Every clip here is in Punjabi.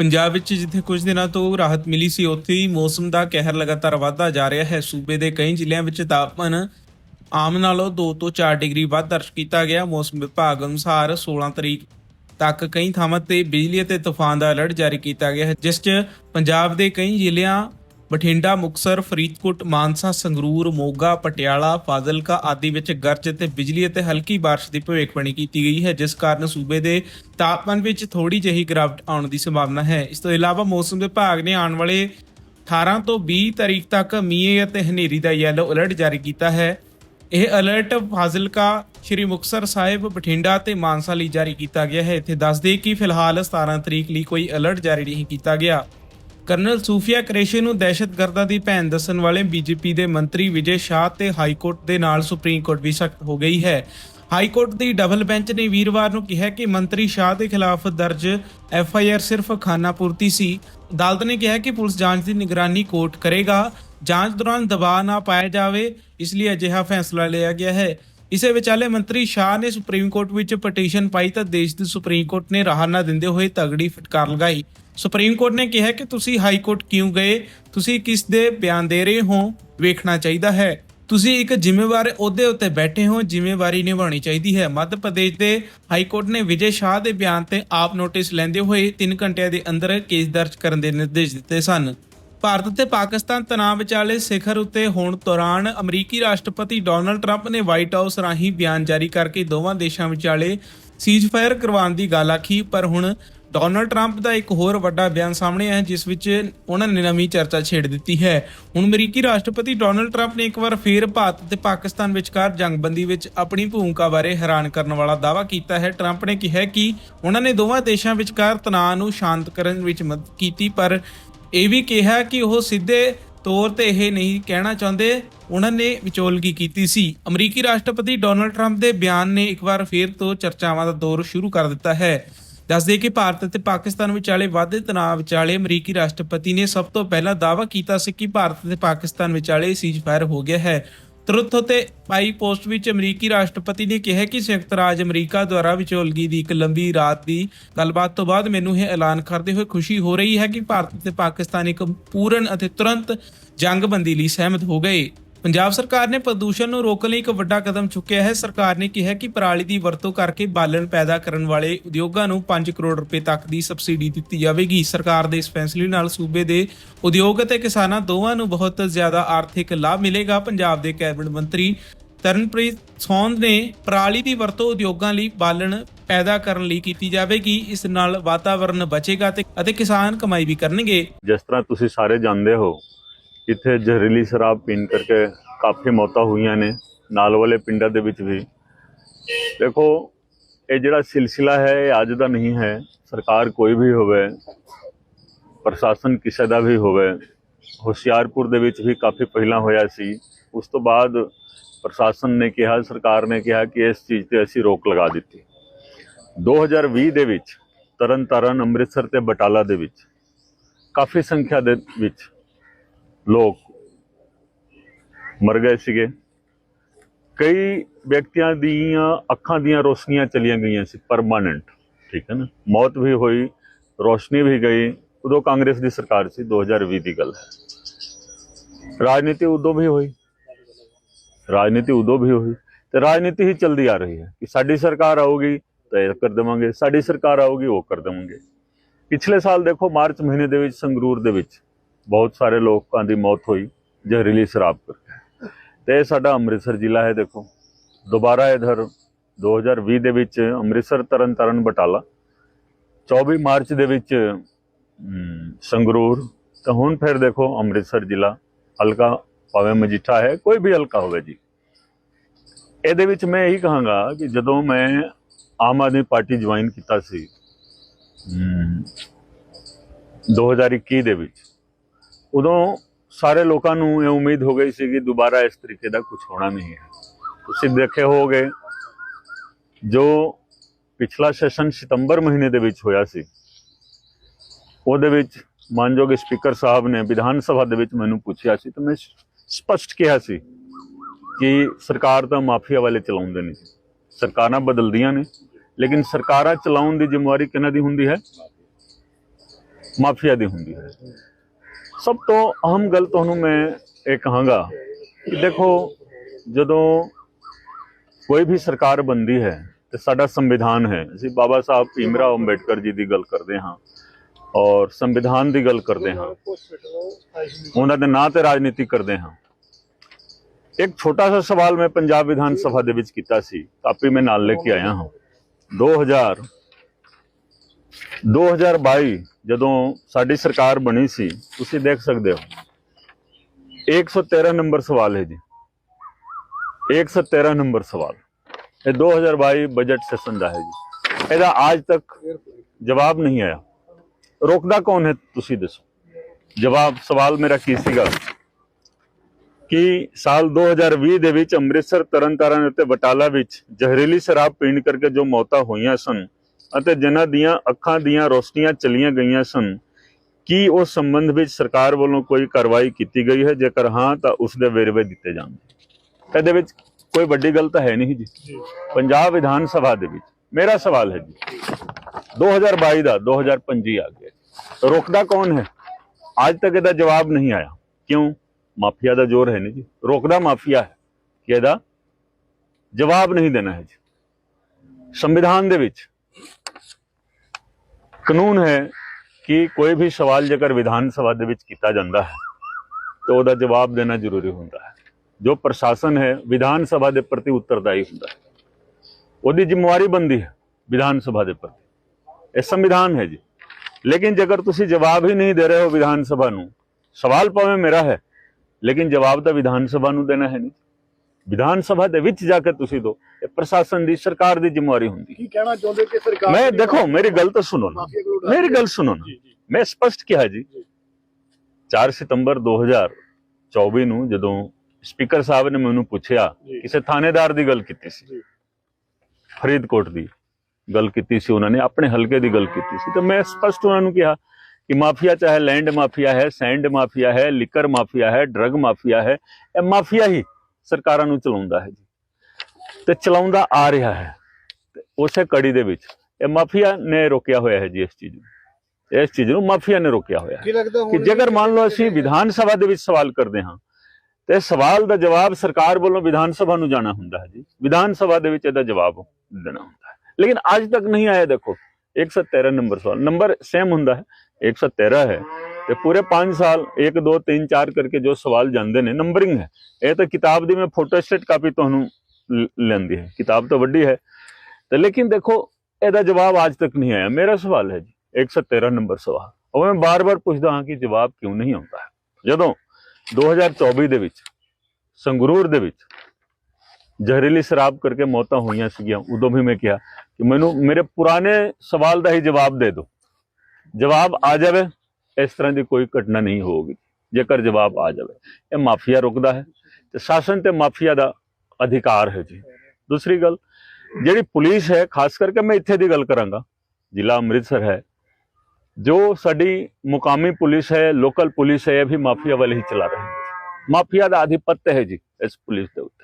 ਪੰਜਾਬ ਵਿੱਚ ਜਿੱਥੇ ਕੁਝ ਦਿਨਾਂ ਤੋਂ ਰਾਹਤ ਮਿਲੀ ਸੀ, ਉੱਥੇ ਹੀ ਮੌਸਮ ਦਾ ਕਹਿਰ ਲਗਾਤਾਰ ਵਧਦਾ ਜਾ ਰਿਹਾ ਹੈ। ਸੂਬੇ ਦੇ ਕਈ ਜ਼ਿਲ੍ਹਿਆਂ ਵਿੱਚ ਤਾਪਮਾਨ ਆਮ ਨਾਲੋਂ 2 ਤੋਂ 4 ਡਿਗਰੀ ਵੱਧ ਦਰਜ ਕੀਤਾ ਗਿਆ। ਮੌਸਮ ਵਿਭਾਗ ਅਨੁਸਾਰ 16 ਤਰੀਕ ਤੱਕ ਕਈ ਥਾਵਾਂ ਤੇ ਬਿਜਲੀ ਅਤੇ ਤੂਫਾਨ ਦਾ ਅਲਰਟ ਜਾਰੀ ਕੀਤਾ ਗਿਆ ਹੈ, ਜਿਸ 'ਚ ਪੰਜਾਬ ਦੇ ਕਈ ਜ਼ਿਲ੍ਹਿਆਂ ਬਠਿੰਡਾ ਮੁਕਸਰ ਫਰੀਦਕੋਟ, ਮਾਨਸਾ, ਸੰਗਰੂਰ, ਮੋਗਾ, ਪਟਿਆਲਾ, ਫਾਜ਼ਿਲਕਾ ਆਦਿ ਵਿੱਚ ਗਰਜ ਅਤੇ ਬਿਜਲੀ ਅਤੇ ਹਲਕੀ ਬਾਰਿਸ਼ ਦੀ ਭਵਿੱਖਬਾਣੀ ਕੀਤੀ ਗਈ ਹੈ, ਜਿਸ ਕਾਰਨ ਸੂਬੇ ਦੇ ਤਾਪਮਾਨ ਵਿੱਚ ਥੋੜੀ ਜਿਹੀ ਗਿਰਾਵਟ ਆਉਣ ਦੀ ਸੰਭਾਵਨਾ ਹੈ। ਇਸ ਤੋਂ ਇਲਾਵਾ ਮੌਸਮ ਵਿਭਾਗ ਨੇ ਆਉਣ ਵਾਲੇ 18 ਤੋਂ 20 ਤਾਰੀਖ ਤੱਕ ਮੀਂਹ ਅਤੇ ਹਨੇਰੀ ਦਾ ਯੈਲੋ ਅਲਰਟ ਜਾਰੀ ਕੀਤਾ ਹੈ। ਇਹ ਅਲਰਟ ਫਾਜ਼ਿਲਕਾ, ਸ਼੍ਰੀ ਮੁਕਤਸਰ ਸਾਹਿਬ, ਬਠਿੰਡਾ ਤੇ ਮਾਨਸਾ ਲਈ ਜਾਰੀ ਕੀਤਾ ਗਿਆ ਹੈ। ਇੱਥੇ ਦੱਸ ਦੇਈਏ ਕਿ ਫਿਲਹਾਲ 17 ਤਰੀਕ ਲਈ ਕੋਈ ਅਲਰਟ ਜਾਰੀ ਨਹੀਂ ਕੀਤਾ ਗਿਆ। ਕਰਨਲ ਸੂਫੀਆ ਕ੍ਰੇਸ਼ੀ ਨੂੰ ਦਹਿਸ਼ਤਗਰਦਾਂ ਦੀ ਭੈਣ ਦੱਸਣ ਵਾਲੇ ਬੀਜੇਪੀ ਦੇ ਮੰਤਰੀ ਵਿਜੇ ਸ਼ਾਹ ਤੇ ਹਾਈ ਕੋਰਟ ਦੇ ਨਾਲ ਸੁਪਰੀਮ ਕੋਰਟ ਵੀ ਸਖਤ ਹੋ ਗਈ ਹੈ। ਹਾਈ ਕੋਰਟ ਦੀ ਡਬਲ ਬੈਂਚ ਨੇ ਵੀਰਵਾਰ ਨੂੰ ਕਿਹਾ ਕਿ ਮੰਤਰੀ ਸ਼ਾਹ ਦੇ ਖਿਲਾਫ ਦਰਜ ਐਫ ਆਈ ਆਰ ਸਿਰਫ ਖਾਨਾਪੂਰਤੀ ਸੀ। ਅਦਾਲਤ ਨੇ ਕਿਹਾ ਕਿ ਪੁਲਿਸ ਜਾਂਚ ਦੀ ਨਿਗਰਾਨੀ ਕੋਰਟ ਕਰੇਗਾ। ਜਾਂਚ ਦੌਰਾਨ ਦਬਾਅ ਨਾ ਪਾਇਆ ਜਾਵੇ, ਇਸ ਲਈ ਅਜਿਹਾ ਫੈਸਲਾ ਲਿਆ ਗਿਆ ਹੈ। ਇਸੇ ਵਿਚਾਲੇ ਮੰਤਰੀ ਸ਼ਾਹ ਨੇ ਸੁਪਰੀਮ ਕੋਰਟ ਵਿੱਚ ਪਟੀਸ਼ਨ ਪਾਈ ਤਾਂ ਦੇਸ਼ ਦੀ ਸੁਪਰੀਮ ਕੋਰਟ ਨੇ ਰਾਹ ਨਾ ਦਿੰਦੇ ਹੋਏ ਤਗੜੀ ਫਟਕਾਰ ਲਗਾਈ। ਸੁਪਰੀਮ ਕੋਰਟ ਨੇ ਕਿਹਾ ਕਿ ਤੁਸੀਂ ਹਾਈ ਕੋਰਟ ਕਿਉਂ ਗਏ? ਤੁਸੀਂ ਕਿਸ ਦੇ ਬਿਆਨ ਦੇ ਰਹੇ ਹੋ? ਵੇਖਣਾ ਚਾਹੀਦਾ ਹੈ। ਤੁਸੀਂ ਇੱਕ ਜ਼ਿੰਮੇਵਾਰ ਅਹੁਦੇ ਉੱਤੇ ਬੈਠੇ ਹੋ, ਜ਼ਿੰਮੇਵਾਰੀ ਨਿਭਾਉਣੀ ਚਾਹੀਦੀ ਹੈ। ਮੱਧ ਪ੍ਰਦੇਸ਼ ਦੇ ਹਾਈ ਕੋਰਟ ਨੇ ਵਿਜੇ ਸ਼ਾਹ ਦੇ ਬਿਆਨ ਤੇ ਆਪ ਨੋਟਿਸ ਲੈਂਦੇ ਹੋਏ 3 ਘੰਟਿਆਂ ਦੇ ਅੰਦਰ ਕੇਸ ਦਰਜ ਕਰਨ ਦੇ ਨਿਰਦੇਸ਼ ਦਿੱਤੇ ਸਨ। ਭਾਰਤ ਤੇ ਪਾਕਿਸਤਾਨ ਤਣਾਅ ਵਿਚਾਲੇ ਸਿਖਰ ਉੱਤੇ ਹੋਣ ਦੌਰਾਨ ਅਮਰੀਕੀ ਰਾਸ਼ਟਰਪਤੀ ਡੋਨਲਡ ਟਰੰਪ ਨੇ ਵਾਈਟ ਹਾਊਸ ਰਾਹੀਂ ਬਿਆਨ ਜਾਰੀ ਕਰਕੇ ਦੋਵਾਂ ਦੇਸ਼ਾਂ ਵਿਚਾਲੇ ਸੀਜ਼ਫਾਇਰ ਕਰਵਾਉਣ ਦੀ ਗੱਲ ਆਖੀ, ਪਰ ਹੁਣ ਡੋਨਲਡ ਟਰੰਪ ਦਾ ਇੱਕ ਹੋਰ ਵੱਡਾ ਬਿਆਨ ਸਾਹਮਣੇ ਆਇਆ ਜਿਸ ਵਿੱਚ ਉਹਨਾਂ ਨੇ ਨਵੀਂ ਚਰਚਾ ਛੇੜ ਦਿੱਤੀ ਹੈ। ਹੁਣ ਅਮਰੀਕੀ ਰਾਸ਼ਟਰਪਤੀ ਡੋਨਲਡ ਟਰੰਪ ਨੇ ਇੱਕ ਵਾਰ ਫੇਰ ਭਾਰਤ ਤੇ ਪਾਕਿਸਤਾਨ ਵਿਚਕਾਰ ਜੰਗਬੰਦੀ ਵਿੱਚ ਆਪਣੀ ਭੂਮਿਕਾ ਬਾਰੇ ਹੈਰਾਨ ਕਰਨ ਵਾਲਾ ਦਾਅਵਾ ਕੀਤਾ ਹੈ। ਟਰੰਪ ਨੇ ਕਿਹਾ ਕਿ ਉਹਨਾਂ ਨੇ ਦੋਵਾਂ ਦੇਸ਼ਾਂ ਵਿਚਕਾਰ ਤਣਾਅ ਨੂੰ ਸ਼ਾਂਤ ਕਰਨ ਵਿੱਚ ਮਦਦ ਕੀਤੀ, ਪਰ ਇਹ ਵੀ ਕਿਹਾ ਕਿ ਉਹ ਸਿੱਧੇ ਤੌਰ ਤੇ ਇਹ ਨਹੀਂ ਕਹਿਣਾ ਚਾਹੁੰਦੇ। ਉਹਨਾਂ ਨੇ ਵਿਚੋਲਗੀ ਕੀਤੀ ਸੀ। ਅਮਰੀਕੀ ਰਾਸ਼ਟਰਪਤੀ ਡੋਨਲਡ ਟਰੰਪ ਦੇ ਬਿਆਨ ਨੇ ਇੱਕ ਵਾਰ ਫੇਰ ਤੋਂ ਚਰਚਾਵਾਂ ਦਾ ਦੌਰ ਸ਼ੁਰੂ ਕਰ ਦਿੱਤਾ ਹੈ। ਦੱਸਦੇ ਕਿ ਭਾਰਤ ਅਤੇ ਪਾਕਿਸਤਾਨ ਵਿਚਾਲੇ ਵਾਧੇ ਤਣਾਅ ਵਿਚਾਲੇ ਅਮਰੀਕੀ ਰਾਸ਼ਟਰਪਤੀ ਨੇ ਸਭ ਤੋਂ ਪਹਿਲਾਂ ਦਾਅਵਾ ਕੀਤਾ ਸੀ ਕਿ ਭਾਰਤ ਅਤੇ ਪਾਕਿਸਤਾਨ ਵਿਚਾਲੇ ਸੀਜ਼ਫਾਇਰ ਹੋ ਗਿਆ ਹੈ। ਤੁਰੰਤ ਉਤੇ ਪਾਈ ਪੋਸਟ ਵਿੱਚ ਅਮਰੀਕੀ ਰਾਸ਼ਟਰਪਤੀ ਨੇ ਕਿਹਾ ਕਿ ਸੰਯੁਕਤ ਰਾਜ ਅਮਰੀਕਾ ਦੁਆਰਾ ਵਿਚੋਲਗੀ ਦੀ ਇੱਕ ਲੰਬੀ ਰਾਤ ਦੀ ਗੱਲਬਾਤ ਤੋਂ ਬਾਅਦ ਮੈਨੂੰ ਇਹ ਐਲਾਨ ਕਰਦੇ ਹੋਏ ਖੁਸ਼ੀ ਹੋ ਰਹੀ ਹੈ ਕਿ ਭਾਰਤ ਅਤੇ ਪਾਕਿਸਤਾਨ ਇੱਕ ਪੂਰਨ ਅਤੇ ਤੁਰੰਤ ਜੰਗਬੰਦੀ ਲਈ ਸਹਿਮਤ ਹੋ ਗਏ। ਪੰਜਾਬ ਸਰਕਾਰ ਨੇ ਪ੍ਰਦੂਸ਼ਣ ਨੂੰ ਰੋਕਣ ਲਈ ਇੱਕ ਵੱਡਾ ਕਦਮ ਚੁੱਕਿਆ ਹੈ। ਸਰਕਾਰ ਨੇ ਕਿਹਾ ਕਿ ਪਰਾਲੀ ਦੀ ਵਰਤੋਂ ਕਰਕੇ ਬਾਲਣ ਪੈਦਾ ਕਰਨ ਵਾਲੇ ਉਦਯੋਗਾਂ ਨੂੰ 5 ਕਰੋੜ ਰੁਪਏ ਤੱਕ ਦੀ ਸਬਸਿਡੀ ਦਿੱਤੀ ਜਾਵੇਗੀ। ਸਰਕਾਰ ਦੇ ਇਸ ਫੈਸਲੇ ਨਾਲ ਸੂਬੇ ਦੇ ਉਦਯੋਗ ਅਤੇ ਕਿਸਾਨਾਂ ਦੋਵਾਂ ਨੂੰ ਬਹੁਤ ਜ਼ਿਆਦਾ ਆਰਥਿਕ ਲਾਭ ਮਿਲੇਗਾ। ਪੰਜਾਬ ਦੇ ਕੈਬਨਿਟ ਮੰਤਰੀ ਤਰਨਪ੍ਰੀਤ ਸੌਂਦ ਨੇ ਪਰਾਲੀ ਦੀ ਵਰਤੋਂ ਉਦਯੋਗਾਂ ਲਈ ਬਾਲਣ ਪੈਦਾ ਕਰਨ ਲਈ ਕੀਤੀ ਜਾਵੇਗੀ। ਇਸ ਨਾਲ ਵਾਤਾਵਰਣ ਬਚੇਗਾ ਅਤੇ ਕਿਸਾਨ ਕਮਾਈ ਵੀ ਕਰਨਗੇ। ਜਿਸ ਤਰ੍ਹਾਂ ਤੁਸੀਂ ਸਾਰੇ ਜਾਣਦੇ ਹੋ ਇੱਥੇ ਜ਼ਹਿਰੀਲੀ ਸ਼ਰਾਬ ਪੀਣ ਕਰਕੇ ਕਾਫੀ ਮੌਤਾਂ ਹੋਈਆਂ ਨੇ, ਨਾਲ ਵਾਲੇ ਪਿੰਡਾਂ ਦੇ ਵਿੱਚ ਵੀ। ਦੇਖੋ, ਇਹ ਜਿਹੜਾ ਸਿਲਸਿਲਾ ਹੈ, ਇਹ ਅੱਜ ਦਾ ਨਹੀਂ ਹੈ। ਸਰਕਾਰ ਕੋਈ ਵੀ ਹੋਵੇ, ਪ੍ਰਸ਼ਾਸਨ ਕਿਸੇ ਦਾ ਵੀ ਹੋਵੇ, ਹੁਸ਼ਿਆਰਪੁਰ ਦੇ ਵਿੱਚ ਵੀ ਕਾਫੀ ਪਹਿਲਾਂ ਹੋਇਆ ਸੀ। ਉਸ ਤੋਂ ਬਾਅਦ ਪ੍ਰਸ਼ਾਸਨ ਨੇ ਕਿਹਾ, ਸਰਕਾਰ ਨੇ ਕਿਹਾ ਕਿ ਇਸ ਚੀਜ਼ ਤੇ ਅਸੀਂ ਰੋਕ ਲਗਾ ਦਿੱਤੀ। 2020 ਦੇ ਵਿੱਚ ਤਰਨਤਾਰਨ ਅੰਮ੍ਰਿਤਸਰ ਤੇ ਬਟਾਲਾ ਦੇ ਵਿੱਚ ਕਾਫੀ ਸੰਖਿਆ ਦੇ ਵਿੱਚ ਲੋਕ ਮਰ ਗਏ ਸੀਗੇ। ਕਈ ਵਿਅਕਤੀਆਂ ਦੀਆਂ ਅੱਖਾਂ ਦੀਆਂ ਰੋਸ਼ਨੀਆਂ ਚਲੀਆਂ ਗਈਆਂ ਸੀ ਪਰਮਾਨੈਂਟ ਠੀਕ ਹੈ ਨਾ। ਮੌਤ ਵੀ ਹੋਈ, ਰੋਸ਼ਨੀ ਵੀ ਗਈ। ਉਦੋਂ ਕਾਂਗਰਸ ਦੀ ਸਰਕਾਰ ਸੀ 2020 ਦੀ ਗੱਲ ਹੈ। ਰਾਜਨੀਤੀ ਉਦੋਂ ਵੀ ਹੋਈ। ਰਾਜਨੀਤੀ ਉਦੋਂ ਵੀ ਹੋਈ। ਤੇ ਰਾਜਨੀਤੀ ਹੀ ਚਲਦੀ ਆ ਰਹੀ ਹੈ ਕਿ ਸਾਡੀ ਸਰਕਾਰ ਆਊਗੀ ਤਾਂ ਇਹ ਕਰ ਦੇਵਾਂਗੇ, ਸਾਡੀ ਸਰਕਾਰ ਆਊਗੀ, ਉਹ ਕਰ ਦੇਵਾਂਗੇ। ਪਿਛਲੇ ਸਾਲ ਦੇਖੋ, ਮਾਰਚ ਮਹੀਨੇ ਦੇ ਵਿੱਚ, ਸੰਗਰੂਰ ਦੇ ਵਿੱਚ ਬਹੁਤ ਸਾਰੇ ਲੋਕਾਂ ਦੀ ਮੌਤ ਹੋਈ ਜ਼ਹਿਰੀਲੀ ਸ਼ਰਾਬ ਕਰਕੇ। ਤੇ ਇਹ ਸਾਡਾ ਅੰਮ੍ਰਿਤਸਰ ਜ਼ਿਲ੍ਹਾ ਹੈ ਦੇਖੋ। ਦੁਬਾਰਾ ਇਧਰ 2020 ਦੇ ਵਿੱਚ ਅੰਮ੍ਰਿਤਸਰ ਤਰਨਤਾਰਨ ਬਟਾਲਾ 24 ਮਾਰਚ ਦੇ ਵਿੱਚ ਸੰਗਰੂਰ ਤਾਂ ਹੁਣ ਫਿਰ ਦੇਖੋ ਅੰਮ੍ਰਿਤਸਰ ਜ਼ਿਲ੍ਹਾ ਹਲਕਾ ਭਾਵੇਂ ਮਜੀਠਾ ਹੈ ਕੋਈ ਵੀ ਹਲਕਾ ਹੋਵੇ ਜੀ। ਇਹਦੇ ਵਿੱਚ ਮੈਂ ਇਹੀ ਕਹਾਂਗਾ ਕਿ ਜਦੋਂ ਮੈਂ ਆਮ ਆਦਮੀ ਪਾਰਟੀ ਜੁਆਇਨ ਕੀਤਾ ਸੀ ਅਮ, 2021 ਦੇ ਵਿੱਚ ਉਦੋਂ ਸਾਰੇ ਲੋਕਾਂ ਨੂੰ ਇਹ ਉਮੀਦ ਹੋ ਗਈ ਸੀ ਕਿ ਦੁਬਾਰਾ ਇਸ ਤਰੀਕੇ ਦਾ ਕੁਝ ਹੋਣਾ ਨਹੀਂ ਹੈ। ਤੁਸੀਂ ਦੇਖੇ ਹੋਗੇ ਜੋ ਪਿਛਲਾ ਸੈਸ਼ਨ ਸਤੰਬਰ ਮਹੀਨੇ ਦੇ ਵਿੱਚ ਹੋਇਆ ਸੀ, ਉਹਦੇ ਵਿੱਚ ਮਾਨਯੋਗ ਸਪੀਕਰ ਸਾਹਿਬ ਨੇ ਵਿਧਾਨ ਸਭਾ ਦੇ ਵਿੱਚ ਮੈਨੂੰ ਪੁੱਛਿਆ ਸੀ ਤਾਂ ਮੈਂ ਸਪਸ਼ਟ ਕਿਹਾ ਸੀ ਕਿ ਸਰਕਾਰ ਤਾਂ ਮਾਫੀਆ ਵਾਲੇ ਚਲਾਉਂਦੇ ਨੇ, ਸਰਕਾਰਾਂ ਬਦਲਦੀਆਂ ਨੇ, ਲੇਕਿਨ ਸਰਕਾਰਾਂ ਚਲਾਉਣ ਦੀ ਜ਼ਿੰਮੇਵਾਰੀ ਕਿਹਨਾਂ ਦੀ ਹੁੰਦੀ ਹੈ? ਮਾਫੀਆ ਦੀ ਹੁੰਦੀ ਹੈ। ਸਭ ਤੋਂ ਅਹਿਮ ਗੱਲ ਤੁਹਾਨੂੰ ਮੈਂ ਇਹ ਕਹਾਂਗਾ ਕਿ ਦੇਖੋ, ਜਦੋਂ ਕੋਈ ਵੀ ਸਰਕਾਰ ਬੰਦੀ ਹੈ ਤੇ ਸਾਡਾ ਸੰਵਿਧਾਨ ਹੈ, ਅਸੀਂ ਬਾਬਾ ਸਾਹਿਬ ਭੀਮਰਾਓ ਅੰਬੇਡਕਰ ਜੀ ਦੀ ਗੱਲ ਕਰਦੇ ਹਾਂ ਔਰ ਸੰਵਿਧਾਨ ਦੀ ਗੱਲ ਕਰਦੇ ਹਾਂ। ਉਹਨਾਂ ਦੇ ਨਾਂ ਤੇ ਰਾਜਨੀਤੀ ਕਰਦੇ ਹਾਂ। ਇੱਕ ਛੋਟਾ ਜਿਹਾ ਸਵਾਲ ਮੈਂ ਪੰਜਾਬ ਵਿਧਾਨ ਸਭਾ ਦੇ ਵਿੱਚ ਕੀਤਾ ਸੀ ਕਾਪੀ ਮੈਂ ਨਾਲ ਲੈ ਕੇ ਆਇਆ ਹਾਂ। 2000 2022 ਜਦੋਂ ਸਾਡੀ ਸਰਕਾਰ ਬਣੀ ਸੀ, ਤੁਸੀਂ ਦੇਖ ਸਕਦੇ ਹੋ। 113 ਨੰਬਰ ਸਵਾਲ ਹੈ ਜੀ। 113 ਨੰਬਰ ਸਵਾਲ। ਇਹ 2022 ਬਜਟ ਸੈਸ਼ਨ ਦਾ ਹੈ ਜੀ। ਇਹਦਾ ਅੱਜ ਤੱਕ ਜਵਾਬ ਨਹੀਂ ਆਇਆ। ਰੋਕਦਾ ਕੌਣ ਹੈ ਤੁਸੀਂ ਦੱਸੋ। ਜਵਾਬ, ਸਵਾਲ ਮੇਰਾ ਕੀ ਸੀਗਾ? ਕਿ ਸਾਲ 2020 ਦੇ ਵਿੱਚ ਅੰਮ੍ਰਿਤਸਰ ਤਰਨਤਾਰਨ ਅਤੇ ਬਟਾਲਾ ਵਿੱਚ ਜ਼ਹਿਰੀਲੀ ਸ਼ਰਾਬ ਪੀਣ ਕਰਕੇ ਜੋ ਮੌਤਾਂ ਹੋਈਆਂ ਸਨ ਅਤੇ ਜਿਨ੍ਹਾਂ ਦੀਆਂ ਅੱਖਾਂ ਦੀਆਂ ਰੋਸ਼ਨੀਆਂ ਚਲੀਆਂ ਗਈਆਂ ਸਨ ਕੀ ਉਸ ਸੰਬੰਧ ਵਿੱਚ ਸਰਕਾਰ ਵੱਲੋਂ ਕੋਈ ਕਾਰਵਾਈ ਕੀਤੀ ਗਈ ਹੈ? ਜੇਕਰ ਹਾਂ ਤਾਂ ਉਸ ਦੇ ਵੇਰਵੇ ਦਿੱਤੇ ਜਾਣ ਇਹਦੇ ਵਿੱਚ ਕੋਈ ਵੱਡੀ ਗੱਲ ਤਾਂ ਹੈ ਨਹੀਂ ਜੀ। ਪੰਜਾਬ ਵਿਧਾਨ ਸਭਾ ਦੇ ਵਿੱਚ ਮੇਰਾ ਸਵਾਲ ਹੈ ਜੀ। 2022 ਦਾ 2025 ਆ ਗਿਆ। ਰੋਕਦਾ ਕੌਣ ਹੈ? ਅੱਜ ਤੱਕ ਇਹਦਾ ਜਵਾਬ ਨਹੀਂ ਆਇਆ। ਕਿਉਂ? ਮਾਫੀਆ ਦਾ ਜ਼ੋਰ ਹੈ ਨਹੀਂ ਜੀ। ਰੋਕਦਾ ਮਾਫੀਆ ਹੈ ਕਿ ਇਹਦਾ ਜਵਾਬ ਨਹੀਂ ਦੇਣਾ ਹੈ ਜੀ। ਸੰਵਿਧਾਨ ਦੇ ਵਿੱਚ ਕਾਨੂੰਨ ਹੈ ਕਿ ਕੋਈ ਵੀ ਸਵਾਲ ਜੇਕਰ ਵਿਧਾਨ ਸਭਾ ਦੇ ਵਿੱਚ ਕੀਤਾ ਜਾਂਦਾ ਹੈ, ਤਾਂ ਉਹਦਾ ਜਵਾਬ ਦੇਣਾ ਜ਼ਰੂਰੀ ਹੁੰਦਾ ਹੈ। ਜੋ ਪ੍ਰਸ਼ਾਸਨ ਹੈ, ਵਿਧਾਨ ਸਭਾ ਦੇ ਪ੍ਰਤੀ ਉੱਤਰਦਾਈ ਹੁੰਦਾ ਹੈ। ਉਹਦੀ ਜ਼ਿੰਮੇਵਾਰੀ ਬੰਦੀ ਹੈ, ਵਿਧਾਨ ਸਭਾ ਦੇ ਪ੍ਰਤੀ। ਇਹ ਸੰਵਿਧਾਨ ਹੈ ਜੀ। ਲੇਕਿਨ ਜੇਕਰ ਤੁਸੀਂ ਜਵਾਬ ਹੀ ਨਹੀਂ ਦੇ ਰਹੇ ਹੋ ਵਿਧਾਨ ਸਭਾ ਨੂੰ, ਸਵਾਲ ਭਾਵੇਂ ਮੇਰਾ ਹੈ, ਲੇਕਿਨ ਜਵਾਬ ਤਾਂ ਵਿਧਾਨ ਸਭਾ ਨੂੰ ਦੇਣਾ ਹੈ ਨਹੀਂ ਵਿਧਾਨ ਸਭਾ ਦੇ ਵਿੱਚ ਜਾ ਕੇ ਤੁਸੀਂ ਦੋ ਇਹ ਪ੍ਰਸ਼ਾਸਨ ਦੀ ਸਰਕਾਰ ਦੀ ਜ਼ਿੰਮੇਵਾਰੀ ਹੁੰਦੀ ਕੀ ਕਹਿਣਾ ਚਾਹੁੰਦੇ ਕਿ ਸਰਕਾਰ ਮੈਂ ਦੇਖੋ ਮੇਰੀ ਗੱਲ ਤਾਂ ਸੁਣੋ ਨਾ। ਮੇਰੀ ਗੱਲ ਸੁਣੋ ਨਾ। ਮੈਂ ਸਪਸ਼ਟ ਕਿਹਾ ਜੀ 4 ਸਤੰਬਰ 2024 ਨੂੰ ਜਦੋਂ ਸਪੀਕਰ ਸਾਹਿਬ ਨੇ ਮੈਨੂੰ ਪੁੱਛਿਆ। ਕਿਸੇ ਥਾਣੇਦਾਰ ਦੀ ਗੱਲ ਕੀਤੀ ਸੀ। ਫਰੀਦਕੋਟ ਦੀ ਗੱਲ ਕੀਤੀ ਸੀ ਉਹਨਾਂ ਨੇ ਆਪਣੇ ਹਲਕੇ ਦੀ ਗੱਲ ਕੀਤੀ ਸੀ। ਤਾਂ ਮੈਂ ਸਪਸ਼ਟ ਉਹਨਾਂ ਨੂੰ ਕਿਹਾ ਕਿ ਮਾਫੀਆ ਚਾਹੇ ਲੈਂਡ ਮਾਫੀਆ ਹੈ ਸੈਂਡ ਮਾਫੀਆ ਹੈ ਲਿਕਰ ਮਾਫੀਆ ਹੈ ਡਰਗ ਮਾਫੀਆ ਹੈ ਇਹ ਮਾਫੀਆ ਹੀ ਸਰਕਾਰਾਂ ਨੂੰ ਚਲਾਉਂਦਾ ਹੈ ਜੀ। ਤੇ ਚਲਾਉਂਦਾ ਆ ਰਿਹਾ ਹੈ। ਉਸੇ ਕੜੀ ਦੇ ਵਿੱਚ ਇਹ ਮਾਫੀਆ ਨੇ ਰੋਕਿਆ ਹੋਇਆ ਹੈ ਜੀ ਇਸ ਚੀਜ਼ ਨੂੰ। ਇਸ ਚੀਜ਼ ਨੂੰ ਮਾਫੀਆ ਨੇ ਰੋਕਿਆ ਹੋਇਆ ਹੈ। ਕਿ ਜੇਕਰ ਮੰਨ ਲਓ ਅਸੀਂ ਵਿਧਾਨ ਸਭਾ ਦੇ ਵਿੱਚ ਸਵਾਲ ਕਰਦੇ ਹਾਂ ਤੇ ਸਵਾਲ ਦਾ ਜਵਾਬ ਸਰਕਾਰ ਵੱਲੋਂ ਵਿਧਾਨ ਸਭਾ ਨੂੰ ਜਾਣਾ ਹੁੰਦਾ ਹੈ ਜੀ। ਵਿਧਾਨ ਸਭਾ ਦੇ ਵਿੱਚ ਇਹਦਾ ਜਵਾਬ ਦੇਣਾ ਹੁੰਦਾ ਹੈ। ਲੇਕਿਨ ਅੱਜ ਤੱਕ ਨਹੀਂ ਆਇਆ ਦੇਖੋ। 113 ਨੰਬਰ ਸਵਾਲ। ਨੰਬਰ ਸੇਮ ਹੁੰਦਾ ਹੈ। 113 ਹੈ। ਤੇ ਪੂਰੇ 5 ਸਾਲ 1 2 3 4 ਕਰਕੇ ਜੋ ਸਵਾਲ ਜਾਂਦੇ ਨੇ ਨੰਬਰਿੰਗ ਹੈ। ਇਹ ਤਾਂ ਕਿਤਾਬ ਦੀ ਮੈਂ ਫੋਟੋ ਸਟੇਟ ਕਾਪੀ ਤੁਹਾਨੂੰ ਲੈਂਦੀ ਹੈ। ਕਿਤਾਬ ਤਾਂ ਵੱਡੀ ਹੈ। ਤੇ ਲੇਕਿਨ ਦੇਖੋ, ਇਹਦਾ ਜਵਾਬ ਅੱਜ ਤੱਕ ਨਹੀਂ ਆਇਆ। ਮੇਰਾ ਸਵਾਲ ਹੈ ਜੀ 113 ਨੰਬਰ ਸਵਾਲ। ਉਹ ਮੈਂ ਬਾਰ-ਬਾਰ ਪੁੱਛਦਾ ਹਾਂ ਕਿ ਜਵਾਬ ਕਿਉਂ ਨਹੀਂ ਆਉਂਦਾ ਹੈ? ਜਦੋਂ 2024 ਦੇ ਵਿੱਚ, ਸੰਗਰੂਰ ਦੇ ਵਿੱਚ ਜ਼ਹਿਰੀਲੀ ਸ਼ਰਾਬ ਕਰਕੇ ਮੌਤਾਂ ਹੋਈਆਂ ਸੀਗੀਆਂ, ਉਦੋਂ ਵੀ ਮੈਂ ਕਿਹਾ ਕਿ ਮੈਨੂੰ, ਮੇਰੇ ਪੁਰਾਣੇ ਸਵਾਲ ਦਾ ਹੀ ਜਵਾਬ ਦੇ ਦਿਓ। ਜਵਾਬ ਆ ਜਾਵੇ। ਇਸ ਤਰ੍ਹਾਂ ਦੀ ਕੋਈ ਘਟਨਾ ਨਹੀਂ ਹੋਊਗੀ। ਜੇਕਰ ਜਵਾਬ ਆ ਜਾਵੇ, ਇਹ ਮਾਫੀਆ ਰੁਕਦਾ ਹੈ ਤੇ ਸ਼ਾਸਨ ਤੇ ਮਾਫੀਆ ਦਾ ਅਧਿਕਾਰ ਹੈ ਜੀ। ਦੂਸਰੀ ਗੱਲ, ਜਿਹੜੀ ਪੁਲਿਸ ਹੈ, ਖਾਸ ਕਰਕੇ ਮੈਂ ਇੱਥੇ ਦੀ ਗੱਲ ਕਰਾਂਗਾ, ਜ਼ਿਲ੍ਹਾ ਅੰਮ੍ਰਿਤਸਰ ਹੈ, ਜੋ ਸਾਡੀ ਮੁਕਾਮੀ ਪੁਲਿਸ ਹੈ, ਲੋਕਲ ਪੁਲਿਸ ਹੈ, ਇਹ ਵੀ ਮਾਫੀਆ ਵਾਲੇ ਹੀ ਚਲਾ ਰਹੇ ਮਾਫੀਆ ਦਾ ਆਧਿਪੱਤ ਹੈ ਜੀ ਇਸ ਪੁਲਿਸ ਦੇ ਉੱਤੇ।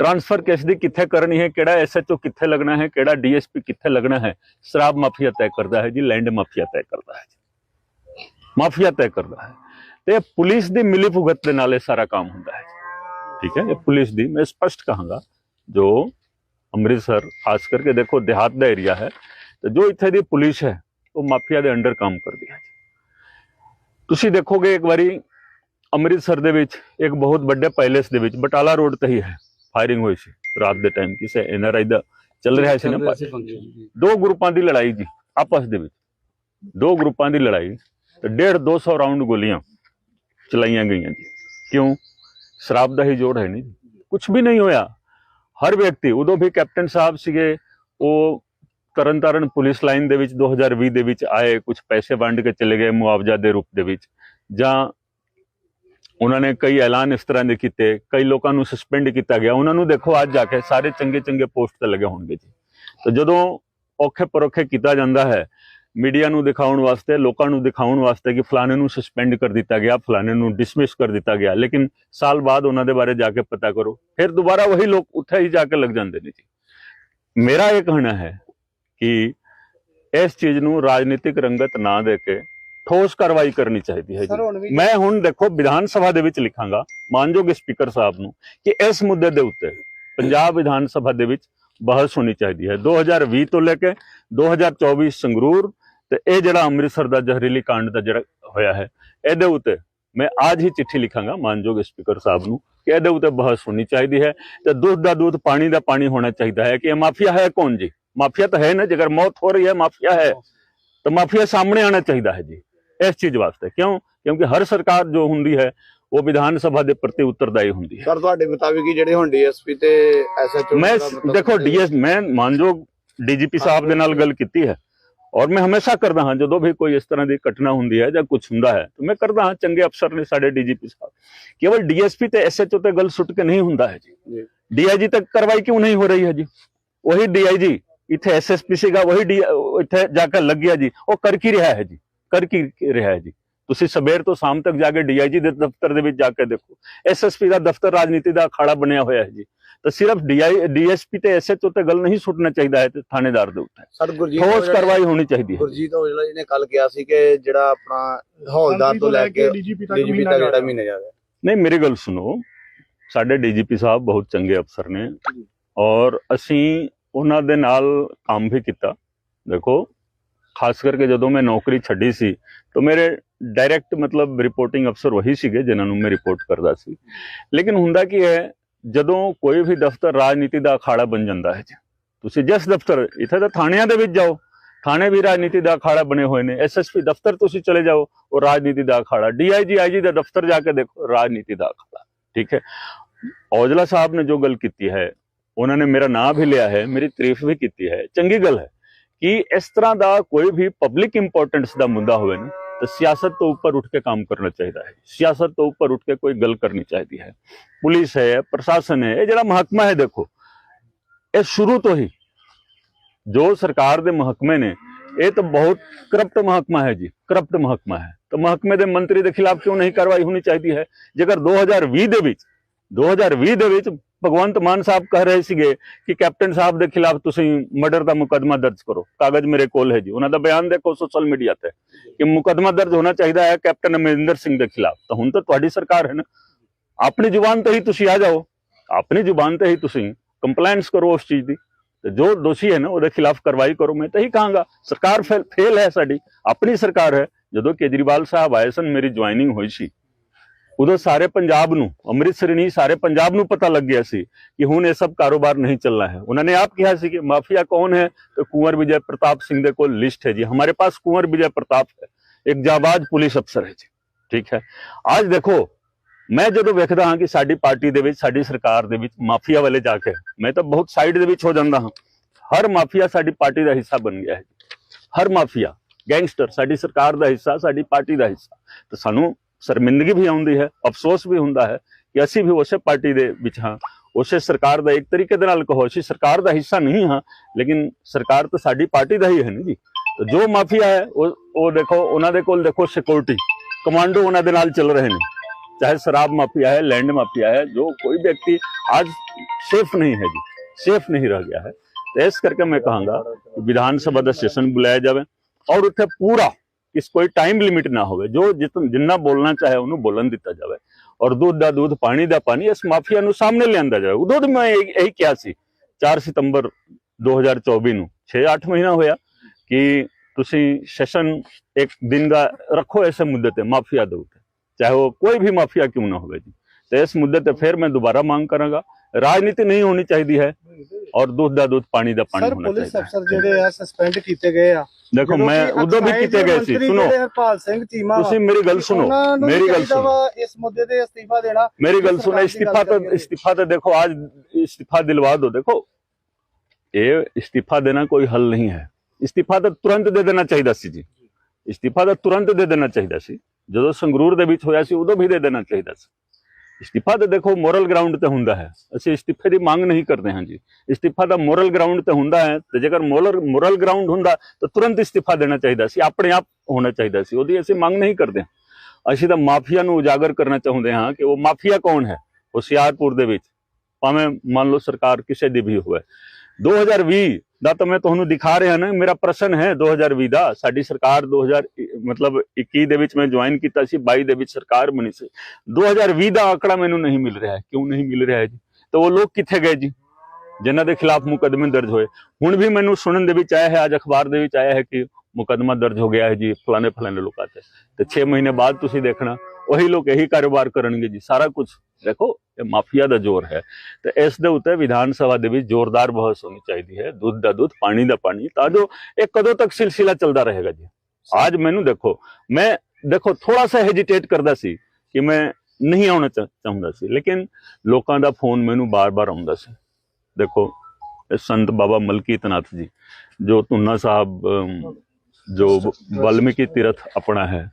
ਟ੍ਰਾਂਸਫਰ ਕਿਸ ਦੀ ਕਿੱਥੇ ਕਰਨੀ ਹੈ, ਕਿਹੜਾ ਐਸਐਚਓ ਕਿੱਥੇ ਲੱਗਣਾ ਹੈ, ਕਿਹੜਾ ਡੀਐਸਪੀ ਕਿੱਥੇ ਲੱਗਣਾ ਹੈ, ਸ਼ਰਾਬ ਮਾਫੀਆ ਤੈਅ ਕਰਦਾ ਹੈ ਜੀ ਲੈਂਡ ਮਾਫੀਆ ਤੈਅ ਕਰਦਾ ਹੈ ਜੀ। ਮਾਫੀਆ ਤੈਅ ਕਰਦਾ ਹੈ। ਤੇ ਪੁਲਿਸ ਦੀ ਮਿਲੀ ਭੁਗਤ ਦੇ ਨਾਲ ਇਹ ਸਾਰਾ ਕੰਮ ਹੁੰਦਾ ਹੈ। ਠੀਕ ਹੈ ਇਹ ਪੁਲਿਸ ਦੀ ਮੈਂ ਸਪਸ਼ਟ ਕਹਾਂਗਾ ਜੋ ਅੰਮ੍ਰਿਤਸਰ ਖਾਸ ਕਰਕੇ ਦੇਖੋ ਦਿਹਾਤ ਦਾ ਏਰੀਆ ਹੈ ਤੇ ਜੋ ਇੱਥੇ ਦੀ ਪੁਲਿਸ ਹੈ ਉਹ ਮਾਫੀਆ ਦੇ ਅੰਡਰ ਕੰਮ ਕਰਦੀ ਹੈ। ਤੁਸੀਂ ਦੇਖੋਗੇ ਇੱਕ ਵਾਰੀ ਅੰਮ੍ਰਿਤਸਰ ਦੇ ਵਿੱਚ ਇੱਕ ਬਹੁਤ ਵੱਡੇ ਪੈਲੇਸ ਦੇ ਵਿੱਚ ਬਟਾਲਾ ਰੋਡ ਤੇ ਹੀ ਹੈ ਫਾਇਰਿੰਗ ਹੋਈ ਸੀ ਰਾਤ ਦੇ ਟਾਈਮ ਕਿਸੇ ਐਨਆਰਆਈ ਦਾ ਚੱਲ ਰਿਹਾ ਸੀ ਨਾ। ਦੋ ਗਰੁੱਪਾਂ ਦੀ ਲੜਾਈ ਜੀ ਆਪਸ ਦੇ ਵਿੱਚ। ਦੋ ਗਰੁੱਪਾਂ ਦੀ ਲੜਾਈ। ਤੇ 1.5 200 ਰਾਉਂਡ ਗੋਲੀਆਂ ਚਲਾਈਆਂ ਗਈਆਂ ਜੀ। ਕਿਉਂ? ਸ਼ਰਾਬ ਦਾ ਹੀ ਜੋੜ ਹੈ ਨਹੀਂ ਕੁਝ ਵੀ ਨਹੀਂ ਹੋਇਆ। ਹਰ ਵਿਅਕਤੀ, ਉਦੋਂ ਵੀ ਕੈਪਟਨ ਸਾਹਿਬ ਸੀਗੇ, ਉਹ ਤਰਨਤਾਰਨ ਪੁਲਿਸ ਲਾਈਨ ਦੇ ਵਿੱਚ 2020 ਦੇ ਵਿੱਚ ਆਏ ਕੁਝ ਪੈਸੇ ਵੰਡ ਕੇ ਚਲੇ ਗਏ ਮੁਆਵਜ਼ਾ ਦੇ ਰੂਪ ਦੇ ਵਿੱਚ। ਜਾਂ ਉਹਨਾਂ ਨੇ ਕਈ ਐਲਾਨ ਇਸ ਤਰ੍ਹਾਂ ਦੇ ਕੀਤੇ, ਕਈ ਲੋਕਾਂ ਨੂੰ ਸਸਪੈਂਡ ਕੀਤਾ ਗਿਆ। ਉਹਨਾਂ ਨੂੰ ਦੇਖੋ, ਅੱਜ ਜਾ ਕੇ ਸਾਰੇ ਚੰਗੇ ਚੰਗੇ ਪੋਸਟ ਤੇ ਲੱਗੇ ਹੋਣਗੇ ਜੀ। ਤਾਂ ਜਦੋਂ ਔਖੇ ਪਰੋਖੇ ਕੀਤਾ ਜਾਂਦਾ ਹੈ ਮੀਡੀਆ ਨੂੰ ਦਿਖਾਉਣ ਵਾਸਤੇ ਲੋਕਾਂ ਨੂੰ ਦਿਖਾਉਣ ਵਾਸਤੇ ਕਿ ਫਲਾਣੇ ਨੂੰ ਸਸਪੈਂਡ ਕਰ ਦਿੱਤਾ ਗਿਆ ਫਲਾਣੇ ਨੂੰ ਡਿਸਮਿਸ ਕਰ ਦਿੱਤਾ ਗਿਆ। ਲੇਕਿਨ ਸਾਲ ਬਾਅਦ ਉਹਨਾਂ ਦੇ ਬਾਰੇ ਜਾ ਕੇ ਪਤਾ ਕਰੋ। ਫਿਰ ਦੁਬਾਰਾ ਵਹੀ ਲੋਕ ਉੱਥੇ ਹੀ ਜਾ ਕੇ ਲੱਗ ਜਾਂਦੇ ਨੇ ਜੀ। ਮੇਰਾ ਇਹ ਕਹਿਣਾ ਹੈ ਕਿ ਇਸ ਚੀਜ਼ ਨੂੰ ਰਾਜਨੀਤਿਕ ਰੰਗਤ ਨਾ ਦੇ ਕੇ ਠੋਸ ਕਾਰਵਾਈ ਕਰਨੀ ਚਾਹੀਦੀ ਹੈ ਜੀ। ਮੈਂ ਹੁਣ ਦੇਖੋ ਵਿਧਾਨ ਸਭਾ ਦੇ ਵਿੱਚ ਲਿਖਾਂਗਾ ਮਾਨਯੋਗ ਸਪੀਕਰ ਸਾਹਿਬ ਨੂੰ ਕਿ ਇਸ ਮੁੱਦੇ ਦੇ ਉੱਤੇ ਪੰਜਾਬ ਵਿਧਾਨ ਸਭਾ ਦੇ ਵਿੱਚ ਬਹਿਸ ਹੋਣੀ ਚਾਹੀਦੀ ਹੈ। 2020 ਤੋਂ ਲੈ ਕੇ 2024 ਸੰਗਰੂਰ ਤੇ ਇਹ ਜਿਹੜਾ ਅੰਮ੍ਰਿਤਸਰ ਦਾ ਜ਼ਹਿਰੀਲੀ ਕਾਂਡ ਦਾ ਜਿਹੜਾ ਹੋਇਆ ਹੈ ਇਹਦੇ ਉੱਤੇ ਮੈਂ ਅੱਜ ਹੀ ਚਿੱਠੀ ਲਿਖਾਂਗਾ ਮਾਨਯੋਗ ਸਪੀਕਰ ਸਾਹਿਬ ਨੂੰ ਕਿ ਇਹਦੇ ਉੱਤੇ ਬਹਿਸ ਹੋਣੀ ਚਾਹੀਦੀ ਹੈ ਤੇ ਦੁੱਧ ਦਾ ਦੁੱਧ ਪਾਣੀ ਦਾ ਪਾਣੀ ਹੋਣਾ ਚਾਹੀਦਾ ਹੈ ਕਿ ਇਹ ਮਾਫੀਆ ਹੈ ਕੌਣ ਜੀ? ਮਾਫੀਆ ਤਾਂ ਹੈ ਨਾ ਜੇਕਰ ਮੌਤ ਹੋ ਰਹੀ ਹੈ ਮਾਫੀਆ ਹੈ। ਤਾਂ ਮਾਫੀਆ ਸਾਹਮਣੇ ਆਣਾ ਚਾਹੀਦਾ ਹੈ ਜੀ ਇਸ ਚੀਜ਼ ਵਾਸਤੇ। ਕਿਉਂ? ਕਿਉਂਕਿ ਹਰ ਸਰਕਾਰ ਜੋ ਹੁੰਦੀ ਹੈ ਉਹ ਵਿਧਾਨ ਸਭਾ ਦੇ ਪ੍ਰਤੀ ਉੱਤਰਦਾਈ ਹੁੰਦੀ ਹੈ। ਸਰ ਤੁਹਾਡੇ ਮੁਤਾਬਿਕ ਜਿਹੜੇ ਹੁਣ ਡੀਐਸਪੀ ਤੇ ਐਸਐਚਓ ਮੈਂ ਦੇਖੋ ਡੀਐਸ ਮੈਂ ਮਾਨਯੋਗ ਡੀਜੀਪੀ ਸਾਹਿਬ ਦੇ ਨਾਲ ਗੱਲ ਕੀਤੀ ਹੈ। ਔਰ ਮੈਂ ਹਮੇਸ਼ਾ ਕਰਦਾ ਹਾਂ ਜਦੋਂ ਵੀ ਕੋਈ ਇਸ ਤਰ੍ਹਾਂ ਦੀ ਘਟਨਾ ਹੁੰਦੀ ਹੈ ਜਾਂ ਕੁਝ ਹੁੰਦਾ ਹੈ ਤਾਂ ਮੈਂ ਕਰਦਾ ਹਾਂ ਚੰਗੇ ਅਫਸਰ ਨੇ ਸਾਡੇ ਡੀਜੀਪੀ ਸਾਹਿਬ। ਕੇਵਲ ਡੀਐਸਪੀ ਤੇ ਐਸਐਚਓ ਤੇ ਗੱਲ ਸੁੱਟ ਕੇ ਨਹੀਂ ਹੁੰਦਾ ਹੈ ਜੀ। ਡੀਆਈਜੀ ਤੱਕ ਕਾਰਵਾਈ ਕਿਉਂ ਨਹੀਂ ਹੋ ਰਹੀ ਹੈ ਜੀ? ਉਹੀ ਡੀਆਈਜੀ ਇੱਥੇ ਐਸਐਸਪੀ ਸੀਗਾ ਉਹੀ ਡੀ ਇੱਥੇ ਜਾ ਕੇ ਲੱਗ ਗਿਆ ਜੀ। ਉਹ ਕਰ ਕੀ ਰਿਹਾ ਹੈ ਜੀ? ਕਰ ਕੀ ਰਿਹਾ ਹੈ ਜੀ? ਤੁਸੀਂ ਸਵੇਰ ਤੋਂ ਸ਼ਾਮ ਤੱਕ ਜਾ ਕੇ ਡੀਆਈਜੀ ਦੇ ਦਫ਼ਤਰ ਦੇ ਵਿੱਚ ਜਾ ਕੇ ਦੇਖੋ। ਐਸਐਸਪੀ ਦਾ ਦਫ਼ਤਰ ਰਾਜਨੀਤੀ ਦਾ ਅਖਾੜਾ ਬਣਿਆ ਹੋਇਆ ਹੈ ਜੀ। ਤਾਂ ਸਿਰਫ ਡੀਆਈ ਡੀਐਸਪੀ ਤੇ ਐਸਐਚਓ ਤੇ ਗੱਲ ਨਹੀਂ ਸੁੱਟਣਾ ਚਾਹੀਦਾ ਹੈ ਤੇ ਥਾਣੇਦਾਰ ਦੇ ਉੱਤੇ। ਸਰ ਗੁਰਜੀਤ ਠੋਸ ਕਾਰਵਾਈ ਹੋਣੀ ਚਾਹੀਦੀ ਹੈ। ਗੁਰਜੀਤ ਔਜਲਾ ਜੀ ਨੇ ਕੱਲ ਕਿਹਾ ਸੀ ਕਿ ਜਿਹੜਾ ਆਪਣਾ ਹੌਲਦਾਰ ਤੋਂ ਲੈ ਕੇ ਡੀਜੀਪੀ ਤੱਕ ਡੀਜੀਪੀ ਤੱਕ ਜਿਹੜਾ ਮਹੀਨੇ ਜਾ ਰਿਹਾ ਨਹੀਂ ਮੇਰੀ ਗੱਲ ਸੁਣੋ। ਸਾਡੇ ਡੀਜੀਪੀ ਸਾਹਿਬ ਬਹੁਤ ਚੰਗੇ ਅਫਸਰ ਨੇ ਔਰ ਅਸੀਂ ਉਹਨਾਂ ਦੇ ਨਾਲ ਕੰਮ ਵੀ ਕੀਤਾ। ਦੇਖੋ ਖਾਸ ਕਰਕੇ ਜਦੋਂ ਮੈਂ ਨੌਕਰੀ ਛੱਡੀ ਸੀ ਤਾਂ ਮੇਰੇ ਡਾਇਰੈਕਟ ਮਤਲਬ ਰਿਪੋਰਟਿੰਗ ਅਫਸਰ ਵਹੀ ਸੀਗੇ ਜਿਨ੍ਹਾਂ ਨੂੰ ਮੈਂ ਰਿਪੋਰਟ ਕਰਦਾ ਸੀ। ਲੇਕਿਨ ਹੁੰਦਾ ਕੀ ਹੈ ਜਦੋਂ ਕੋਈ ਵੀ ਦਫ਼ਤਰ ਰਾਜਨੀਤੀ ਦਾ ਅਖਾੜਾ ਬਣ ਜਾਂਦਾ ਹੈ ਤੁਸੀਂ ਜਿਸ ਦਫ਼ਤਰ, ਇੱਥੇ ਤਾਂ ਥਾਣਿਆਂ ਦੇ ਵਿੱਚ ਜਾਓ। ਥਾਣੇ ਵੀ ਰਾਜਨੀਤੀ ਦਾ ਅਖਾੜਾ ਬਣੇ ਹੋਏ ਨੇ। ਐਸਐਸਪੀ ਦਫ਼ਤਰ ਤੁਸੀਂ ਚਲੇ ਜਾਓ, ਉਹ ਰਾਜਨੀਤੀ ਦਾ ਅਖਾੜਾ। ਡੀਆਈਜੀ ਆਈਜੀ ਦਾ ਦਫ਼ਤਰ ਜਾ ਕੇ ਦੇਖੋ, ਰਾਜਨੀਤੀ ਦਾ ਅਖਾੜਾ। ਠੀਕ ਹੈ? ਔਜਲਾ ਸਾਹਿਬ ਨੇ ਜੋ ਗੱਲ ਕੀਤੀ ਹੈ, ਉਹਨਾਂ ਨੇ ਮੇਰਾ ਨਾਮ ਵੀ ਲਿਆ ਹੈ, ਮੇਰੀ ਤਾਰੀਫ ਵੀ ਕੀਤੀ ਹੈ। ਚੰਗੀ ਗੱਲ ਹੈ ਕਿ ਇਸ ਤਰ੍ਹਾਂ ਦਾ ਕੋਈ ਵੀ ਪਬਲਿਕ ਇੰਪੋਰਟੈਂਸ ਦਾ ਮੁੱਦਾ ਹੋਵੇ ਨਾ ਤਾਂ ਸਿਆਸਤ ਤੋਂ ਉੱਪਰ ਉੱਠ ਕੇ ਕੰਮ ਕਰਨਾ ਚਾਹੀਦਾ ਹੈ ਸਿਆਸਤ ਤੋਂ ਉੱਪਰ ਉੱਠ ਕੇ ਕੋਈ ਗੱਲ ਕਰਨੀ ਚਾਹੀਦੀ ਹੈ ਪੁਲਿਸ ਹੈ ਪ੍ਰਸ਼ਾਸਨ ਹੈ ਇਹ ਜਿਹੜਾ ਮਹਕਮਾ ਹੈ ਦੇਖੋ ਇਹ ਸ਼ੁਰੂ ਤੋਂ ਹੀ ਜੋ ਸਰਕਾਰ ਦੇ ਮਹਕਮੇ ਨੇ ਇਹ ਤਾਂ ਬਹੁਤ ਕਰਪਟ ਮਹਕਮਾ ਹੈ ਜੀ ਕਰਪਟ ਮਹਕਮਾ ਹੈ ਤਾਂ ਮਹਕਮੇ ਦੇ ਮੰਤਰੀ ਦੇ ਖਿਲਾਫ ਕਿਉਂ ਨਹੀਂ ਕਾਰਵਾਈ ਹੋਣੀ ਚਾਹੀਦੀ ਹੈ ਜੇਕਰ 2020 ਦੇ ਵਿੱਚ 2020 ਦੇ ਵਿੱਚ ਭਗਵੰਤ ਮਾਨ ਸਾਹਿਬ ਕਹਿ ਰਹੇ ਸੀਗੇ ਕਿ ਕੈਪਟਨ ਸਾਹਿਬ ਦੇ ਖਿਲਾਫ ਤੁਸੀਂ ਮਰਡਰ ਦਾ ਮੁਕੱਦਮਾ ਦਰਜ ਕਰੋ। ਕਾਗਜ਼ ਮੇਰੇ ਕੋਲ ਹੈ ਜੀ। ਉਹਨਾਂ ਦਾ ਬਿਆਨ ਦੇਖੋ ਸੋਸ਼ਲ ਮੀਡੀਆ ਤੇ ਕਿ ਮੁਕੱਦਮਾ ਦਰਜ ਹੋਣਾ ਚਾਹੀਦਾ ਹੈ ਕੈਪਟਨ ਅਮਰਿੰਦਰ ਸਿੰਘ ਦੇ ਖਿਲਾਫ। ਤਾਂ ਹੁਣ ਤਾਂ ਤੁਹਾਡੀ ਸਰਕਾਰ ਹੈ ਨਾ। ਆਪਣੀ ਜ਼ੁਬਾਨ ਤੇ ਹੀ ਤੁਸੀਂ ਆ ਜਾਓ। ਆਪਣੀ ਜ਼ੁਬਾਨ ਤੇ ਹੀ ਤੁਸੀਂ ਕੰਪਲਾਈਂਸ ਕਰੋ ਉਸ ਚੀਜ਼ ਦੀ। ਤੇ ਜੋ ਦੋਸ਼ੀ ਹੈ ਨਾ, ਉਹਦੇ ਖਿਲਾਫ ਕਾਰਵਾਈ ਕਰੋ। ਮੈਂ ਤਾਂ ਹੀ ਕਹਾਂਗਾ, ਸਰਕਾਰ ਫੇਲ ਹੈ ਸਾਡੀ। ਆਪਣੀ ਸਰਕਾਰ ਹੈ। ਜਦੋਂ ਕੇਜਰੀਵਾਲ ਸਾਹਿਬ ਆਏ ਸਨ, ਮੇਰੀ ਜੁਆਇਨਿੰਗ ਹੋਈ ਸੀ। ਉਦੋਂ ਸਾਰੇ ਪੰਜਾਬ ਨੂੰ, ਅੰਮ੍ਰਿਤਸਰ ਨਹੀਂ, ਸਾਰੇ ਪੰਜਾਬ ਨੂੰ ਪਤਾ ਲੱਗ ਗਿਆ ਸੀ ਕਿ ਹੁਣ ਇਹ ਸਭ ਕਾਰੋਬਾਰ ਨਹੀਂ ਚੱਲਣਾ ਹੈ। ਉਹਨਾਂ ਨੇ ਆਪ ਕਿਹਾ ਸੀ ਕਿ ਮਾਫੀਆ ਕੌਣ ਹੈ? ਤੇ ਕੁੰਵਰ ਵਿਜੇ ਪ੍ਰਤਾਪ ਸਿੰਘ ਦੇ ਕੋਲ ਲਿਸਟ ਹੈ ਜੀ। ਹਮਾਰੇ ਪਾਸ ਕੁਵਰ ਵਿਜੇ ਪ੍ਰਤਾਪ ਹੈ। ਇੱਕ ਜਾਬਾਜ਼ ਪੁਲਿਸ ਅਫਸਰ ਹੈ ਜੀ। ਠੀਕ ਹੈ? ਅੱਜ ਦੇਖੋ, ਮੈਂ ਜਦੋਂ ਵੇਖਦਾ ਹਾਂ ਕਿ ਸਾਡੀ ਪਾਰਟੀ ਦੇ ਵਿੱਚ, ਸਾਡੀ ਸਰਕਾਰ ਦੇ ਵਿੱਚ ਮਾਫੀਆ ਵਾਲੇ ਜਾ ਕੇ, ਮੈਂ ਤਾਂ ਬਹੁਤ ਸਾਈਡ ਦੇ ਵਿੱਚ ਹੋ ਜਾਂਦਾ ਹਾਂ। ਹਰ ਮਾਫੀਆ ਸਾਡੀ ਪਾਰਟੀ ਦਾ ਹਿੱਸਾ ਬਣ ਗਿਆ ਹੈ ਹਰ ਮਾਫੀਆ, ਗੈਂਗਸਟਰ, ਸਾਡੀ ਸਰਕਾਰ ਦਾ ਹਿੱਸਾ, ਸਾਡੀ ਪਾਰਟੀ ਦਾ ਹਿੱਸਾ। ਤਾਂ ਸਾਨੂੰ ਸ਼ਰਮਿੰਦਗੀ ਵੀ ਆਉਂਦੀ ਹੈ, ਅਫਸੋਸ ਵੀ ਹੁੰਦਾ ਹੈ ਕਿ ਅਸੀਂ ਵੀ ਉਸੇ ਪਾਰਟੀ ਦੇ ਵਿੱਚ ਹਾਂ। ਉਸੇ ਸਰਕਾਰ ਦਾ ਇੱਕ ਤਰੀਕੇ ਦੇ ਨਾਲ ਕਹੋ, ਅਸੀਂ ਸਰਕਾਰ ਦਾ ਹਿੱਸਾ ਨਹੀਂ ਹਾਂ, ਲੇਕਿਨ ਸਰਕਾਰ ਤਾਂ ਸਾਡੀ ਪਾਰਟੀ ਦਾ ਹੀ ਹੈ ਨਾ ਜੀ। ਜੋ ਮਾਫੀਆ ਹੈ, ਉਹ ਉਹ ਦੇਖੋ, ਉਹਨਾਂ ਦੇ ਕੋਲ ਦੇਖੋ ਸਿਕਿਉਰਿਟੀ ਕਮਾਂਡੋ ਉਹਨਾਂ ਦੇ ਨਾਲ ਚੱਲ ਰਹੇ ਨੇ। ਚਾਹੇ ਸ਼ਰਾਬ ਮਾਫੀਆ ਹੈ ਲੈਂਡ ਮਾਫੀਆ ਹੈ, ਜੋ ਕੋਈ ਵਿਅਕਤੀ ਅੱਜ ਸੇਫ ਨਹੀਂ ਹੈ ਜੀ ਸੇਫ ਨਹੀਂ ਰਹਿ ਗਿਆ ਹੈ। ਤੇ ਇਸ ਕਰਕੇ ਮੈਂ ਕਹਾਂਗਾ ਵਿਧਾਨ ਸਭਾ ਦਾ ਸੈਸ਼ਨ ਬੁਲਾਇਆ ਜਾਵੇ ਔਰ ਉੱਥੇ ਪੂਰਾ ਇਸ ਕੋਈ ਟਾਈਮ ਲਿਮਿਟ ਨਾ ਹੋਵੇ ਜੋ ਜਿੰਨਾ ਬੋਲਣਾ ਚਾਹੇ ਉਹਨੂੰ ਬੋਲਣ ਦਿੱਤਾ ਜਾਵੇ। ਔਰ ਦੁੱਧ ਦਾ ਦੁੱਧ ਪਾਣੀ ਦਾ ਪਾਣੀ ਇਸ ਮਾਫੀਆ ਨੂੰ ਸਾਹਮਣੇ ਲਿਆਂਦਾ ਜਾਵੇ। ਉਦੋਂ ਮੈਂ ਇਹ- ਕਿਹਾ ਸੀ 4 ਸਤੰਬਰ 2024 ਨੂੰ 6-8 ਮਹੀਨਾ ਹੋਇਆ ਕਿ ਤੁਸੀਂ ਸੈਸ਼ਨ ਇੱਕ ਦਿਨ ਦਾ ਰੱਖੋ ਐਸੇ ਮੁੱਦੇ ਤੇ ਮਾਫੀਆ ਦੇ ਉੱਤੇ। ਚਾਹੇ ਉਹ ਕੋਈ ਵੀ ਮਾਫੀਆ ਕਿਉਂ ਨਾ ਹੋਵੇ ਜੀ। ਤੇ ਇਸ ਮੁੱਦੇ ਤੇ ਫਿਰ ਮੈਂ ਦੁਬਾਰਾ ਮੰਗ ਕਰਾਂਗਾ ਰਾਜਨੀਤੀ ਨਹੀਂ ਹੋਣੀ ਚਾਹੀਦੀ ਹੈ ਔਰ ਦੁੱਧ ਦਾ ਦੁੱਧ ਪਾਣੀ ਦਾ ਪਾਣੀ ਸਰ ਹੋਣਾ ਪੁਲਿਸ ਚਾਹੀਦਾ ਹੈ। ਅਫਸਰ ਜਿਹੜੇ ਆ ਸਸਪੈਂਡ ਕੀਤੇ ਗਏ ਆ। ਦੇਖੋ ਮੈਂ ਉਦੋਂ ਵੀ ਕਿਤੇ ਗਏ ਸੀ ਸੁਣੋ। ਹਰਪਾਲ ਸਿੰਘ ਚੀਮਾ ਤੁਸੀਂ ਮੇਰੀ ਗੱਲ ਸੁਣੋ ਮੇਰੀ ਗੱਲ ਸੁਣੋ। ਇਸ ਮੁੱਦੇ ਤੇ ਅਸਤੀਫਾ ਦੇਣਾ ਮੇਰੀ ਗੱਲ ਸੁਣੋ ਅਸਤੀਫਾ ਤਾਂ ਅਸਤੀਫਾ ਤਾਂ ਦੇਖੋ ਅੱਜ ਅਸਤੀਫਾ ਦਿਲਵਾ ਦੋ ਦੇਖੋ। ਇਹ ਅਸਤੀਫਾ ਦੇਣਾ ਕੋਈ ਹੱਲ ਨਹੀਂ ਹੈ। ਅਸਤੀਫਾ ਤਾਂ ਤੁਰੰਤ ਦੇ ਦੇਣਾ ਚਾਹੀਦਾ ਸੀ ਜੀ। ਅਸਤੀਫਾ ਤਾਂ ਤੁਰੰਤ ਦੇ ਦੇਣਾ ਚਾਹੀਦਾ ਸੀ। ਜਦੋਂ ਸੰਗਰੂਰ ਦੇ ਵਿੱਚ ਹੋਇਆ ਸੀ ਉਦੋਂ ਵੀ ਦੇ ਦੇਣਾ ਚਾਹੀਦਾ ਸੀ। ਇਸਤੀਫਾ ਤਾਂ ਦੇਖੋ ਮੋਰਲ ਗਰਾਊਂਡ ਤੇ ਹੁੰਦਾ ਹੈ। ਅਸੀਂ ਇਸਤੀਫੇ ਦੀ ਮੰਗ ਨਹੀਂ ਕਰਦੇ ਹਾਂ ਜੀ ਇਸਤੀਫਾ ਤਾਂ ਮੋਰਲ ਗਰਾਊਂਡ ਤੇ ਹੁੰਦਾ ਹੈ ਤੇ ਜੇਕਰ ਮੋਰਲ ਮੋਰਲ ਗਰਾਊਂਡ ਹੁੰਦਾ ਤਾਂ ਤੁਰੰਤ ਇਸਤੀਫਾ ਦੇਣਾ ਚਾਹੀਦਾ ਸੀ, ਆਪਣੇ ਆਪ ਹੋਣਾ ਚਾਹੀਦਾ ਸੀ। ਉਹਦੀ ਅਸੀਂ ਮੰਗ ਨਹੀਂ ਕਰਦੇ। ਅਸੀਂ ਤਾਂ ਮਾਫੀਆ ਨੂੰ ਉਜਾਗਰ ਕਰਨਾ ਚਾਹੁੰਦੇ ਹਾਂ ਕਿ ਉਹ ਮਾਫੀਆ ਕੌਣ ਹੈ? ਹੁਸ਼ਿਆਰਪੁਰ ਦੇ ਵਿੱਚ। ਭਾਵੇਂ ਮੰਨ ਲਓ ਸਰਕਾਰ ਕਿਸੇ ਦੀ ਵੀ ਹੋਵੇ। 2020 ਦਾ ਤਾਂ ਮੈਂ ਤੁਹਾਨੂੰ ਦਿਖਾ ਰਿਹਾ ਨਾ, ਮੇਰਾ ਪ੍ਰਸ਼ਨ ਹੈ 2020 ਦਾ। ਸਾਡੀ ਸਰਕਾਰ 2000 ਮਤਲਬ 21 ਦੇ ਵਿੱਚ ਮੈਂ ਜੁਆਇਨ ਕੀਤਾ ਸੀ 22 ਦੇ ਵਿੱਚ ਸਰਕਾਰ ਬਣੀ ਸੀ। 2020 ਦਾ ਆંકੜਾ ਮੈਨੂੰ ਨਹੀਂ ਮਿਲ ਰਿਹਾ ਕਿਉਂ ਨਹੀਂ ਮਿਲ ਰਿਹਾ ਜੀ? ਤਾਂ ਉਹ ਲੋਕ ਕਿੱਥੇ ਗਏ ਜੀ? ਜਿਨ੍ਹਾਂ ਦੇ ਖਿਲਾਫ ਮੁਕੱਦਮੇ ਦਰਜ ਹੋਏ। ਹੁਣ ਵੀ ਮੈਨੂੰ ਸੁਣਨ ਦੇ ਵਿੱਚ ਆਇਆ ਹੈ, ਅੱਜ ਅਖਬਾਰ ਦੇ ਵਿੱਚ ਆਇਆ ਹੈ ਕਿ ਮੁਕੱਦਮਾ ਦਰਜ ਹੋ ਗਿਆ ਹੈ ਜੀ, ਫਲਾਣੇ ਫਲਾਣੇ ਲੋਕਾਂ ਤੇ। ਤੇ 6 ਮਹੀਨੇ ਬਾਅਦ ਤੁਸੀਂ ਦੇਖਣਾ, ਉਹੀ ਲੋਕ ਇਹੀ ਕਾਰੋਬਾਰ ਕਰਨਗੇ ਜੀ। ਸਾਰਾ ਕੁਝ ਦੇਖੋ, ਇਹ ਮਾਫੀਆ ਦਾ ਜ਼ੋਰ ਹੈ। ਤੇ ਇਸ ਦੇ ਉੱਤੇ ਵਿਧਾਨ ਸਭਾ ਦੇ ਵਿੱਚ ਜ਼ੋਰਦਾਰ ਬਹਿਸ ਹੋਣੀ ਚਾਹੀਦੀ ਹੈ। ਦੁੱਧ ਦਾ ਦੁੱਧ, ਪਾਣੀ ਦਾ ਪਾਣੀ। ਤਾਂ ਜੋ ਇਹ ਕਦੋਂ ਤੱਕ ਸਿਲਸਿਲਾ ਚੱਲਦਾ ਰਹੇਗਾ ਜੀ? ਅੱਜ ਮੈਨੂੰ ਦੇਖੋ ਮੈਂ ਦੇਖੋ ਥੋੜਾ ਸਾ ਹੈਜਿਟੇਟ ਕਰਦਾ ਸੀ ਕਿ ਮੈਂ ਨਹੀਂ ਆਉਣਾ ਚਾਹੁੰਦਾ ਸੀ ਲੇਕਿਨ ਲੋਕਾਂ ਦਾ ਫੋਨ ਮੈਨੂੰ ਬਾਰ-ਬਾਰ ਆਉਂਦਾ ਸੀ। ਦੇਖੋ ਇਹ ਸੰਤ ਬਾਬਾ ਮਲਕੀ ਤਨਾਥ ਜੀ ਜੋ ਧੁੰਨਾ ਸਾਹਿਬ ਜੋ ਵਾਲਮੀਕੀ ਤੀਰਥ ਆਪਣਾ ਹੈ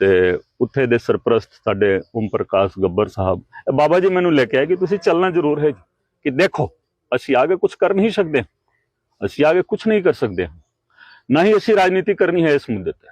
ਤੇ ਉੱਥੇ ਦੇ ਸਰਪ੍ਰਸਤ ਸਾਡੇ ਓਮ ਪ੍ਰਕਾਸ਼ ਗੱਬਰ ਸਾਹਿਬ ਇਹ ਬਾਬਾ ਜੀ ਮੈਨੂੰ ਲੈ ਕੇ ਆਏ ਕਿ ਤੁਸੀਂ ਚੱਲਣਾ ਜ਼ਰੂਰ ਹੈ ਕਿ ਦੇਖੋ ਅਸੀਂ ਆਗੇ ਕੁਝ ਕਰ ਨਹੀਂ ਸਕਦੇ ਅਸੀਂ ਆਗੇ ਕੁਝ ਨਹੀਂ ਕਰ ਸਕਦੇ। ਨਾ ਹੀ ਅਸੀਂ ਰਾਜਨੀਤੀ ਕਰਨੀ ਹੈ ਇਸ ਮੁੱਦੇ ਤੇ।